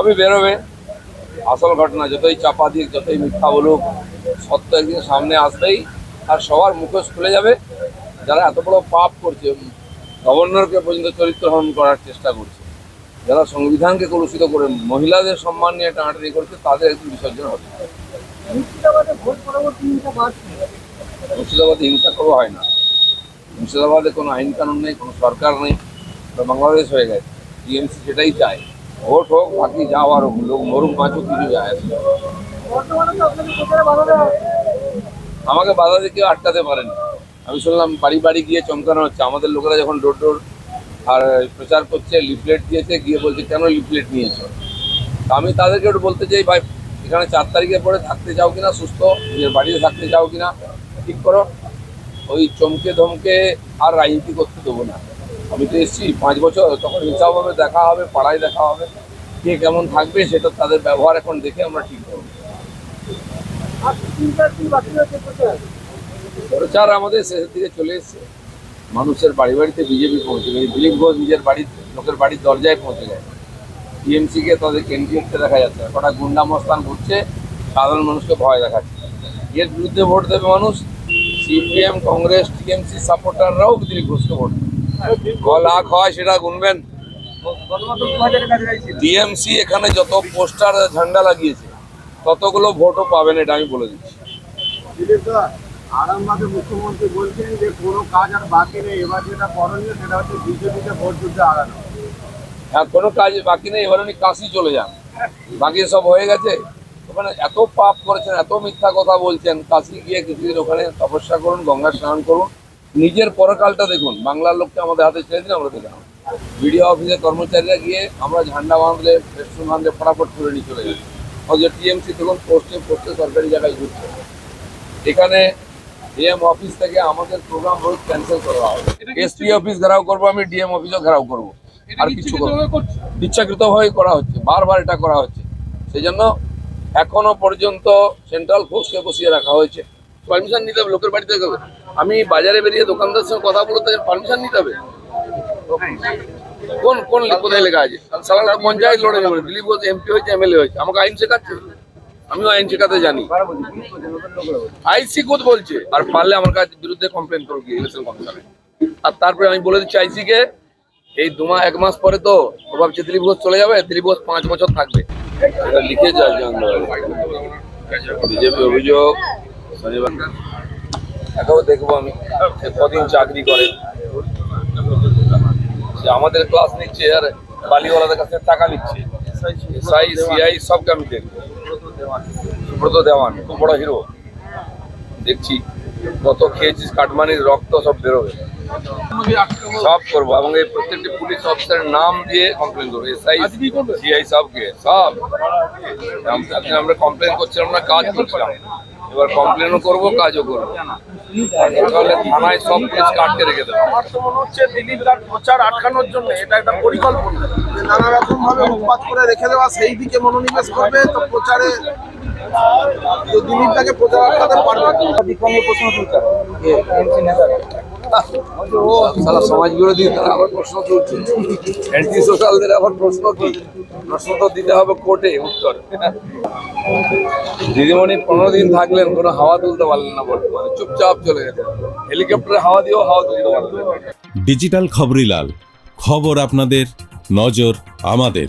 সবই বেরোবে। আসল ঘটনা যতই চাপা দিক যতই মিথ্যা বলুক সত্য একদিন সামনে আসবেই আর সবার মুখোশ খুলে যাবে। যারা এত বড় পাপ করছে গভর্নরকে পর্যন্ত চরিত্র হরণ করার চেষ্টা করছে যারা সংবিধানকে কলুষিত করে মহিলাদের সম্মান নিয়ে টানাটানি করছে তাদের একটু বিসর্জন হবে। মুর্শিদাবাদে হিংসা বাড়ছে। মুর্শিদাবাদে হিংসা করো হয় না। মুর্শিদাবাদে কোনো আইন কানুন নেই কোনো সরকার নেই বাংলাদেশ হয়ে গেছে। টিএমসি সেটাই চায়। ভোট হোক বাকি যাও আর লোক মরুক বাঁচুক কিছু যায় আসে। আমাকে বাধা দিয়ে কেউ আটকাতে পারেন। আমি শুনলাম বাড়ি বাড়ি গিয়ে চমকানো হচ্ছে। আমাদের লোকেরা যখন ডোর ডোর আর প্রচার করছে লিফলেট দিয়েছে গিয়ে বলছে কেন লিফলেট নিয়েছো? তা আমি তাদেরকে একটু বলতে চাই ভাই এখানে চার তারিখে পরে থাকতে চাও কিনা? সুস্থ? নিজের বাড়িতে থাকতে চাও কিনা? ঠিক করো। ওই চমকে ধমকে আর রাজনীতি করতে দেবো না। আমি তো এসেছি পাঁচ বছর তখন হিসাব হবে দেখা হবে পাড়ায় দেখা হবে কে কেমন থাকবে সেটা তাদের ব্যবহার এখন দেখে আমরা ঠিক করব। প্রচার আমাদের শেষের দিকে চলে এসছে। মানুষের বাড়ি বাড়িতে বিজেপি পৌঁছে গেছে। দিলীপ ঘোষ নিজের বাড়ির লোকের বাড়ির দরজায় পৌঁছে গেছে টিএমসি কে তাদের কেন্দ্রীয় দেখা যাচ্ছে কটা গুন্ডা মস্তান ঘুরছে সাধারণ মানুষকে ভয় দেখাচ্ছে। এর বিরুদ্ধে ভোট দেবে মানুষ। সিপিএম কংগ্রেস টিএমসি সাপোর্টাররাও দিলীপ ঘোষকে ভোট দেবে। ক লাখ হয় সেটা গুনবেন। টিএমসি এখানে যত পোস্টার ঝান্ডা লাগিয়েছে ততগুলো ভোটও পাবেন এটা আমি বলে দিচ্ছি। আরামবাগে মুখ্যমন্ত্রী বলছেন যে কোনো কাজ আর বাকি নেই এবার যেটা করণীয় সেটা হচ্ছে ভোট যুদ্ধে হ্যাঁ কোনো কাজ বাকি নেই এবার উনি কাশি চলে যান। বাকি সব হয়ে গেছে। ওখানে এত পাপ করেছেন এত মিথ্যা কথা বলছেন কাশি গিয়ে কিছুদিন ওখানে তপস্যা করুন গঙ্গা স্নান করুন। নিজের পরকালটা দেখুন। বাংলার লোককে আমাদের হাতে ছেড়ে দিন আমরা দেখলাম বিডিও অফিসে কর্মচারীরা গিয়ে আমরা ঝান্ডা বাঁধলে পেট্রোল বাঁধলে ফটাফট করে নিয়ে চলে যাই। অথচ টিএমসি তখন পোস্টে পোস্টে সরকারি জায়গায় ঘুরছে। এখানে ডিএম অফিস থেকে আমাদের প্রোগ্রাম রোজ ক্যান্সেল করা হবে। এসপি অফিস ঘেরাও করব আমি ডিএম অফিসও ঘেরাও করব। আর কিছু। ইচ্ছাকৃতভাবে করা হচ্ছে বারবার এটা করা হচ্ছে। সেই জন্য এখনও পর্যন্ত সেন্ট্রাল ফোর্সকে বসিয়ে রাখা হয়েছে। পারমিশন নিতে হবে, লোকের বাড়িতে হবে আমি বাজারে বেরিয়ে দোকানদার সঙ্গে কথা বলতে পারমিশন নিতে হবে। কোন কোন কোথায় লেখা আছে? তো পঞ্চায়েত লড়ে যাবে। দিলীপ ঘোষ এমপি হয়েছে এমএলএ হয়েছে। আমাকে আইন শেখাচ্ছে। আমিও আইন শেখাতে জানি। আইসি কোথ বলছে। আর পারলে আমার কাছে বিরুদ্ধে কমপ্লেন করব কি ইলেকশন কমিশনে আর তারপরে আমি বলে দিচ্ছি আইসি কে এই দু মাস এক মাস পরে তো ও ভাবছে দিলীপ ঘোষ চলে যাবে, দিলীপ ঘোষ পাঁচ বছর থাকবে। লিখে যায় বিজেপি অভিযোগ শনিবার দেখব আমি কদিন চাকরি করে। সে আমাদের ক্লাস নিচ্ছে আর বালিওয়ালাদের কাছে টাকা নিচ্ছে। এসআই সিআই সবকে আমি দেখব। দেওয়ান বড় হিরো দেখছি কত খেয়েছিস রক্ত সব সব করব এবং এই প্রত্যেকটি নাম দিয়ে কমপ্লেন করব। সিআই সবকে, সব। আমরা কমপ্লেন করছিলাম না, কাজ করছিলাম। এবার কমপ্লেনও করব কাজও করব। তাহলে থানায় সব কেস কাটকে রেখে দেবো। আমার তো মনে হচ্ছে দিলীপ তার প্রচার আটকানোর জন্য এটা একটা পরিকল্পনা। যে নানা রকম ভাবে উৎপাত করে রেখে দেওয়া সেই দিকে মনোনিবেশ করবে তো প্রচারে দিলীপ তাকে প্রচার আটকাতে পারবে সারা সমাজ বিরোধী তারা আবার প্রশ্ন তুলছে। অ্যান্টি সোশ্যালদের আবার প্রশ্ন কি? প্রশ্ন তো দিতে হবে কোর্টে উত্তর। দিদিমণি পনেরো দিন থাকলেন, কোনো হাওয়া তুলতে পারলেন না বর্তমানে চুপচাপ চলে গেছে হেলিকপ্টারে হাওয়া দিয়েও হাওয়া তুলতে পারলেন ডিজিটাল খবরিলাল খবর আপনাদের, নজর আমাদের।